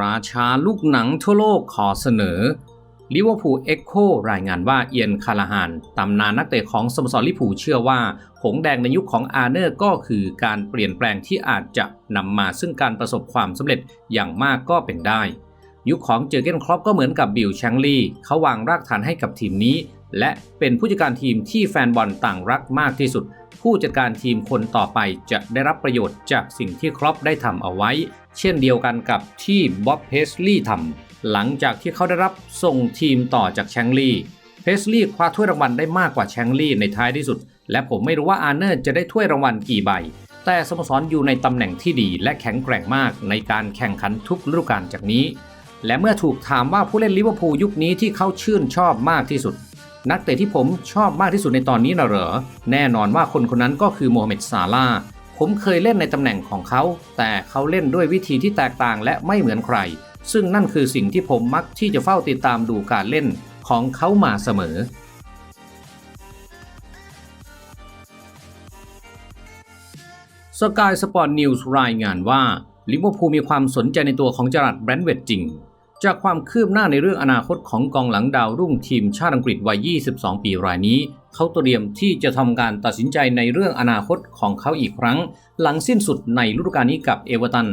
ราชาลูกหนังทั่วโลกขอเสนอลิเวอร์พูลเอ็กโครายงานว่าเอียนคาราฮานตำนานนักเตะของสโมสรลิพูเชื่อว่า หงแดงในยุคของอาร์เนอร์ก็คือการเปลี่ยนแปลงที่อาจจะนำมาซึ่งการประสบความสำเร็จอย่างมากก็เป็นได้ ยุคของเจอเกนครอปก็เหมือนกับบิลแชงลีเขาวางรากฐานให้กับทีมนี้ และเป็นผู้จัดการทีมที่แฟนบอลต่างรักมากที่สุด ผู้จัดการทีมคนต่อไปจะได้รับประโยชน์จากสิ่งที่ครอปได้ทำเอาไว้ เช่นเดียวกันกับที่บ๊อบเพสลีย์ทำหลังจากที่เขาได้รับส่งทีมต่อจากแชงลีเพสลีย์คว้าถ้วยรางวัลได้มากกว่าแชงลีในท้ายที่สุด และผมไม่รู้ว่าอาร์เนอร์จะได้ถ้วยรางวัลกี่ใบ แต่สโมสรอยู่ในตำแหน่งที่ดีและแข็งแกร่งมากในการแข่งขันทุกฤดูกาลจากนี้ และเมื่อถูกถามว่าผู้เล่นลิเวอร์พูลยุคนี้ที่เขาชื่นชอบมากที่สุด นักเตะที่ผมชอบมากที่สุดในตอนนี้นะเหรอ แน่นอนว่าคนคนนั้นก็คือโมฮัมเหม็ดซาลาผมเคยเล่นในตำแหน่งของเขา แต่เขาเล่นด้วยวิธีที่แตกต่างและไม่เหมือนใคร ซึ่งนั่นคือสิ่งที่ผมมักที่จะเฝ้าติดตามดูการเล่นของเขามาเสมอสกายสปอร์ตนิวส์รายงานว่าลิเวอร์พูลมีความสนใจในตัวของจารัดแบรนด์เวดจริง จากความคืบหน้าในเรื่องอนาคตของกองหลังดาวรุ่งทีมชาติอังกฤษวัย 22 ปีรายนี้ เขาเตรียมที่จะทำการตัดสินใจในเรื่องอนาคตของเขาอีกครั้ง หลังสิ้นสุดในฤดูกาลนี้กับเอเวอร์ตัน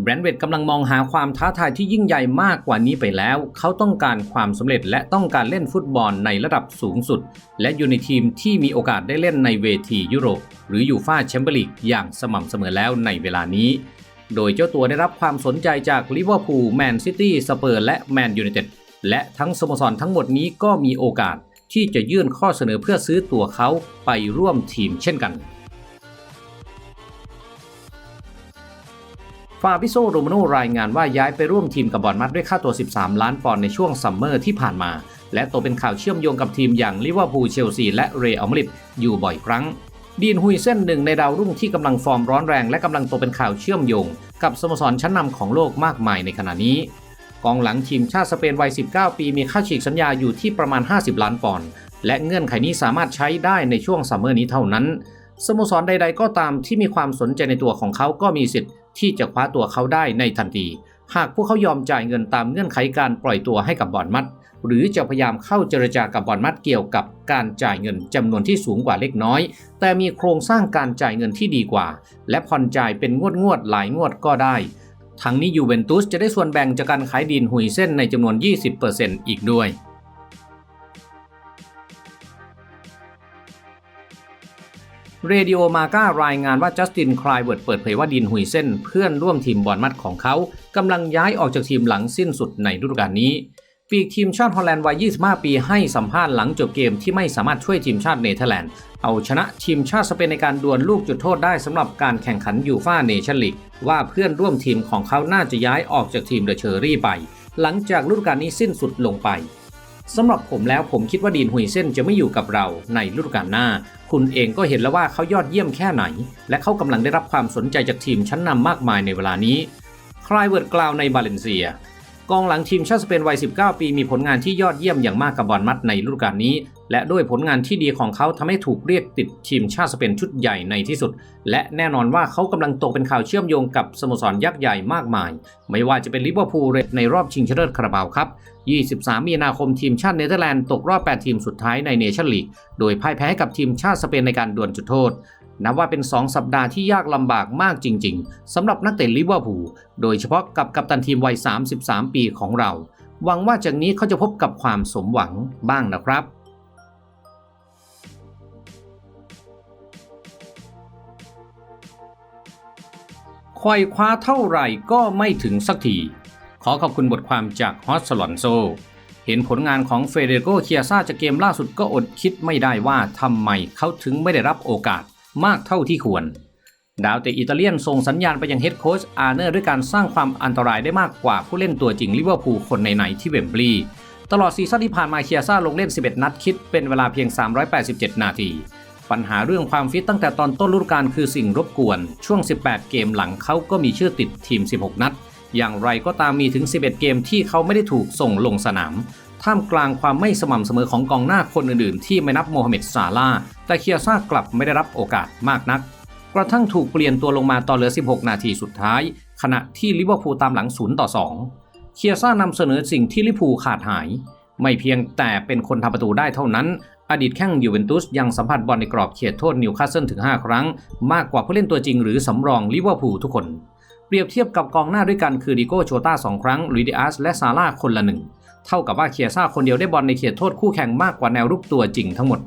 แบรนด์เวดกำลังมองหาความท้าทายที่ยิ่งใหญ่มากกว่านี้ไปแล้ว เขาต้องการความสำเร็จและต้องการเล่นฟุตบอลในระดับสูงสุด และอยู่ในทีมที่มีโอกาสได้เล่นในเวทียุโรป หรือยูฟ่าแชมเปี้ยนลีกอย่างสม่ำเสมอแล้วในเวลานี้ โดยเจ้าตัวได้รับความสนใจจากลิเวอร์พูลแมนซิตี้สเปอร์และแมนยูไนเต็ดและทั้งสโมสรทั้งหมดนี้ก็มีโอกาสที่จะยื่นข้อเสนอเพื่อซื้อตัวเขาไปร่วมทีมเช่นกันฟาบิโซโรมาโนรายงานว่าย้ายไปร่วมทีมกับบอร์มัดด้วยค่าตัว 13 ล้านปอนด์ในช่วงซัมเมอร์ที่ผ่านมา และโตเป็นข่าวเชื่อมโยงกับทีมอย่างลิเวอร์พูลเชลซีและเรอัลมาดริดอยู่บ่อยครั้ง ดีนฮุยเส้นหนึ่งในดาวรุ่งที่กำลังฟอร์มร้อนแรงและกำลังโตเป็นข่าวเชื่อมโยง กับสโมสรชั้นนำของโลกมากมายในขณะนี้ กองหลังทีมชาติสเปนวัย 19 ปีมีค่าฉีกสัญญาอยู่ที่ประมาณ 50 ล้านปอนด์และเงื่อนไขนี้สามารถใช้ได้ในช่วงซัมเมอร์นี้เท่านั้นสโมสรใด ๆ ก็ตามที่มีความสนใจในตัวของเขาก็มีสิทธิ์ที่จะคว้าตัวเขาได้ในทันที หากพวกเขายอมจ่ายเงินตามเงื่อนไขการปล่อยตัวให้กับบอลมัด หรือจะพยายามเข้าเจรจากับบอลมัดเกี่ยวกับการจ่ายเงินจำนวนที่สูงกว่าเล็กน้อย แต่มีโครงสร้างการจ่ายเงินที่ดีกว่า และผ่อนจ่ายเป็นงวดงวดหลายงวดก็ได้ ทั้งนี้ยูเวนตุสจะได้ส่วนแบ่งจากการขายดินหุยเส้นในจำนวน 20%อีกด้วยเรดิโอมาก้ารายงานว่าจัสตินคลายเวิร์ดเปิดเผยว่าดินหุยเส้นเพื่อนร่วมทีมบอลมัดของเขากำลังย้ายออกจากทีมหลังสิ้นสุดในฤดูกาลนี้ ปีกทีมชาติฮอลแลนด์วัย 25 ปีให้สัมภาษณ์หลังจบเกมที่ไม่สามารถช่วยทีมชาติเนเธอร์แลนด์ เอาชนะทีมชาติสเปนในการดวลลูกจุดโทษได้สำหรับการแข่งขันยูฟ่าเนชั่นลีกว่าเพื่อนร่วมทีมของเขาน่าจะย้ายออกจากทีมเดอะเชอรี่ไป หลังจากฤดูกาลนี้สิ้นสุดลงไปสำหรับผมแล้วผมคิดว่าดีนหุยเส้นจะไม่อยู่กับเราในฤดูกาลหน้า คุณเองก็เห็นแล้วว่าเขายอดเยี่ยมแค่ไหน และเขากำลังได้รับความสนใจจากทีมชั้นนำมากมายในเวลานี้คลายเวิร์ดกล่าวในบาเลนเซีย กองหลังทีมชาติสเปนวัย 19 ปีมีผลงานที่ยอดเยี่ยมอย่างมากกับบอลมัดในฤดูกาลนี้ และด้วยผลงานที่ดีของเขาทำให้ถูกเรียกติดทีมชาติสเปนชุดใหญ่ในที่สุด และแน่นอนว่าเขากำลังตกเป็นข่าวเชื่อมโยงกับสโมสรยักษ์ใหญ่มากมาย ไม่ว่าจะเป็นลิเวอร์พูลในรอบชิงชนะเลิศคาราบาวครับ 23 มีนาคมทีมชาติเนเธอร์แลนด์ตกรอบ 8 ทีมสุดท้ายในเนชั่นลีก โดยพ่ายแพ้ให้กับทีมชาติสเปนในการดวลจุดโทษ นับว่าเป็น 2 สัปดาห์ที่ยากลำบากมากจริง ๆสำหรับนักเตะลิเวอร์พูลโดยเฉพาะกับกัปตันทีมวัย 33 ปีของเรา หวังว่าจากนี้เขาจะพบกับความสมหวังบ้างนะครับควายคว้าเท่าไหร่ก็ไม่ถึงสักที ขอขอบคุณบทความจากฮอสซลอนโซ เห็นผลงานของเฟเดโกเคียซาจากเกมล่าสุดก็อดคิดไม่ได้ว่าทำไมเขาถึงไม่ได้รับโอกาส มากเท่าที่ควร ดาวเตะอิตาเลียนส่งสัญญาณไปยังเฮดโค้ชอาร์เนอร์ด้วยการสร้างความอันตรายได้มากกว่าผู้เล่นตัวจริงลิเวอร์พูลคนไหนๆที่เวมบลีย์ตลอดซีซั่นที่ผ่านมาเคียซ่าลงเล่น 11 นัดคิดเป็นเวลาเพียง 387 นาที ปัญหาเรื่องความฟิตตั้งแต่ตอนต้นฤดูกาลคือสิ่งรบกวน ช่วง 18 เกมหลังเขาก็มีชื่อติดทีม 16 นัด อย่างไรก็ตามมีถึง 11 เกมที่เขาไม่ได้ถูกส่งลงสนาม ท่ามกลางความไม่สม่ำเสมอของกองหน้าคนอื่นๆ ที่ไม่นับโมฮัมเหม็ดซาลาแต่เคียซ่ากลับไม่ได้รับโอกาสมากนัก กระทั่งถูกเปลี่ยนตัวลงมาตอนเหลือ 16 นาทีสุดท้าย ขณะที่ลิเวอร์พูลตามหลัง 0 ต่อ 2 เคียซ่านำเสนอสิ่งที่ลิเวอร์พูลขาดหาย ไม่เพียงแต่เป็นคนทำประตูได้เท่านั้น อดีตแข้งยูเวนตุสยังสัมผัสบอลในกรอบเขตโทษนิวคาสเซิลถึง 5 ครั้ง มากกว่าผู้เล่นตัวจริงหรือสำรองลิเวอร์พูลทุกคน เปรียบเทียบกับกองหน้าด้วยกันคือดิโก้โชต้า2ครั้งลุยดิอาสและซาร่าคนละหนึ่ง เท่ากับว่าเคียซ่าคนเดียวได้บอลในเขตโทษคู่แข่งมากกว่าแนวรุกตัวจริงทั้งหมด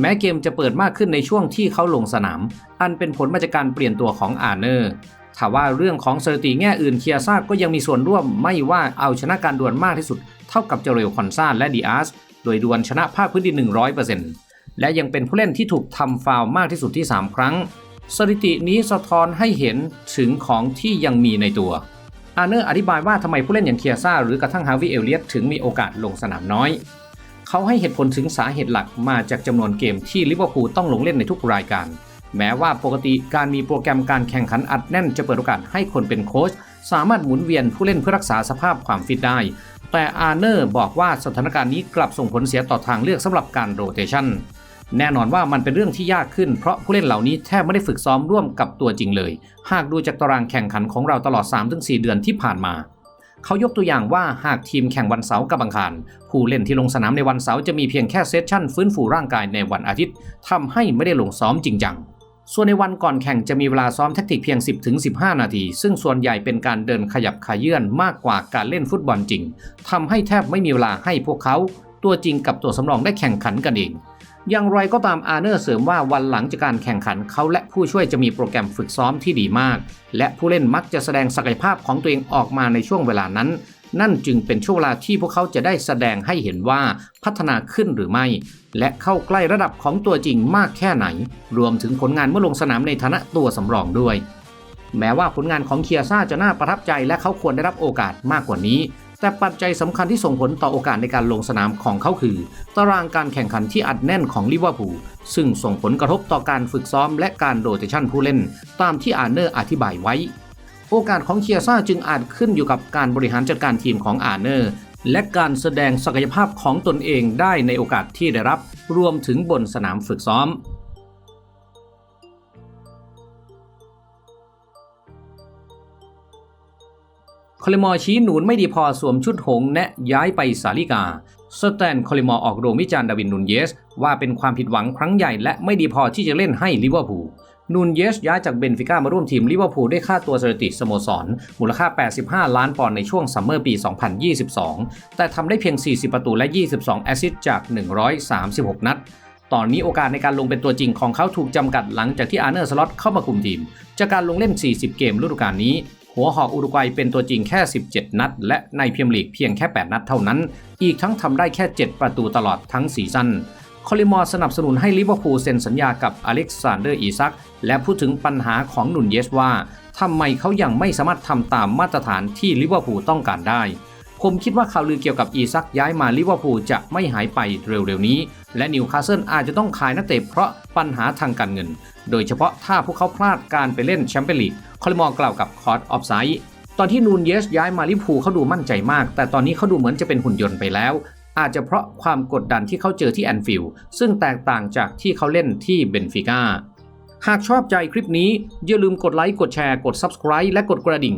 แม้เกมจะเปิดมากขึ้นในช่วงที่เขาลงสนาม อันเป็นผลมาจากการเปลี่ยนตัวของอาร์เนอร์ถ้าว่าเรื่องของสถิติแง่อื่นเคียซ่าก็ยังมีส่วนร่วมไม่ว่าเอาชนะการดวลมากที่สุด เท่ากับเจเรลคอนซาและดิอาสโดยดวลชนะภาคพื้นดิน 100%และยังเป็นผู้เล่นที่ถูกทำฟาวมากที่สุดที่ 3 ครั้ง สถิตินี้สะท้อนให้เห็นถึงของที่ยังมีในตัว อาร์เนอร์อธิบายว่าทำไมผู้เล่นอย่างเคียซ่าหรือกระทั่งฮาวิเอลเลียตถึงมีโอกาสลงสนามน้อย เขาให้เหตุผลถึงสาเหตุหลักมาจากจำนวนเกมที่ลิเวอร์พูลต้องลงเล่นในทุกรายการ แม้ว่าปกติการมีโปรแกรมการแข่งขันอัดแน่นจะเปิดโอกาสให้คนเป็นโค้ชสามารถหมุนเวียนผู้เล่นเพื่อรักษาสภาพความฟิตได้ แต่อาร์เนอร์บอกว่าสถานการณ์นี้กลับส่งผลเสียต่อทางเลือกสำหรับการโรเตชัน แน่นอนว่ามันเป็นเรื่องที่ยากขึ้นเพราะผู้เล่นเหล่านี้แทบไม่ได้ฝึกซ้อมร่วมกับตัวจริงเลย หากดูจากตารางแข่งขันของเราตลอด 3-4 เดือนที่ผ่านมาเขายกตัวอย่างว่าหากทีมแข่งวันเสาร์กับอังคาร ผู้เล่นที่ลงสนามในวันเสาร์จะมีเพียงแค่เซสชั่นฟื้นฟูร่างกายในวันอาทิตย์ทำให้ไม่ได้ลงซ้อมจริงจัง ส่วนในวันก่อนแข่งจะมีเวลาซ้อมแทคติกเพียง 10-15 นาที ซึ่งส่วนใหญ่เป็นการเดินขยับขยื่นมากกว่าการเล่นฟุตบอลจริงทำให้แทบไม่มีเวลาให้พวกเขา ตัวจริงกับตัวสำรองได้แข่งขันกันเอง อย่างไรก็ตามอาร์เนอร์เสริมว่าวันหลังจากการแข่งขันเขาและผู้ช่วยจะมีโปรแกรมฝึกซ้อมที่ดีมาก และผู้เล่นมักจะแสดงศักยภาพของตัวเองออกมาในช่วงเวลานั้น นั่นจึงเป็นช่วงเวลาที่พวกเขาจะได้แสดงให้เห็นว่าพัฒนาขึ้นหรือไม่ และเข้าใกล้ระดับของตัวจริงมากแค่ไหน รวมถึงผลงานเมื่อลงสนามในฐานะตัวสำรองด้วย แม้ว่าผลงานของเคียซ่าจะน่าประทับใจและเขาควรได้รับโอกาสมากกว่านี้ แต่ปัจจัยสำคัญที่ส่งผลต่อโอกาสในการลงสนามของเขาคือ ตารางการแข่งขันที่อัดแน่นของลิเวอร์พูลซึ่งส่งผลกระทบต่อการฝึกซ้อมและการโรเตชันผู้เล่น ตามที่อาร์เนอร์อธิบายไว้ โอกาสของเคียซ่าจึงอาจขึ้นอยู่กับการบริหารจัดการทีมของอาร์เนอร์และการแสดงศักยภาพของตนเองได้ในโอกาสที่ได้รับ รวมถึงบนสนามฝึกซ้อม คอลิมอร์ชี้หนุนไม่ดีพอสวมชุดหงแนะย้ายไปสาลิกา สแตนคอลิมอร์ออกโรงวิจารณ์ดาวินนูนเยส ว่าเป็นความผิดหวังครั้งใหญ่และไม่ดีพอที่จะเล่นให้ลิเวอร์พูลนูนเยสย้ายจากเบนฟิก้ามาร่วมทีมลิเวอร์พูลด้วยค่าตัวสถิติสโมสร มูลค่า 85 ล้านปอนด์ในช่วงซัมเมอร์ปี 2022 แต่ทำได้เพียง 40 ประตูและ 22 แอสซิสต์จาก 136 นัดตอนนี้โอกาสในการลงเป็นตัวจริงของเขาถูกจำกัดหลังจากที่อาร์เนอร์สล็อตเข้ามาคุมทีม จากการลงเล่น 40 เกมฤดูกาลนี้ หัวหอกอุรุกวัยเป็นตัวจริงแค่ 17 นัด และในพรีเมียร์ลีกเพียงแค่ 8 นัดเท่านั้น อีกทั้งทำได้แค่ 7 ประตูตลอดทั้งซีซั่นคอลิมอร์สนับสนุนให้ลิเวอร์พูลเซ็นสัญญากับอเล็กซานเดอร์อีซัก และพูดถึงปัญหาของหนุนเยสว่าทำไมเขายังไม่สามารถทำตามมาตรฐานที่ลิเวอร์พูลต้องการได้ ผมคิดว่าข่าวลือเกี่ยวกับอีซักย้ายมาลิเวอร์พูลจะไม่หายไปเร็วๆนี้ และนิวคาสเซิลอาจจะต้องขายนักเตะเพราะปัญหาทางการเงิน โดยเฉพาะถ้าพวกเขาพลาดการไปเล่นแชมเปี้ยนลีกคอลิมอกล่าวกับคอร์ดออฟไซด์ตอนที่นูนเยสย้ายมาลิพูเขาดูมั่นใจมาก แต่ตอนนี้เขาดูเหมือนจะเป็นหุ่นยนต์ไปแล้ว อาจจะเพราะความกดดันที่เขาเจอที่แอนฟิลด์ซึ่งแตกต่างจากที่เขาเล่นที่เบนฟิก้าหากชอบใจคลิปนี้อย่าลืมกดไลค์กดแชร์กด Subscribe และกดกระดิ่ง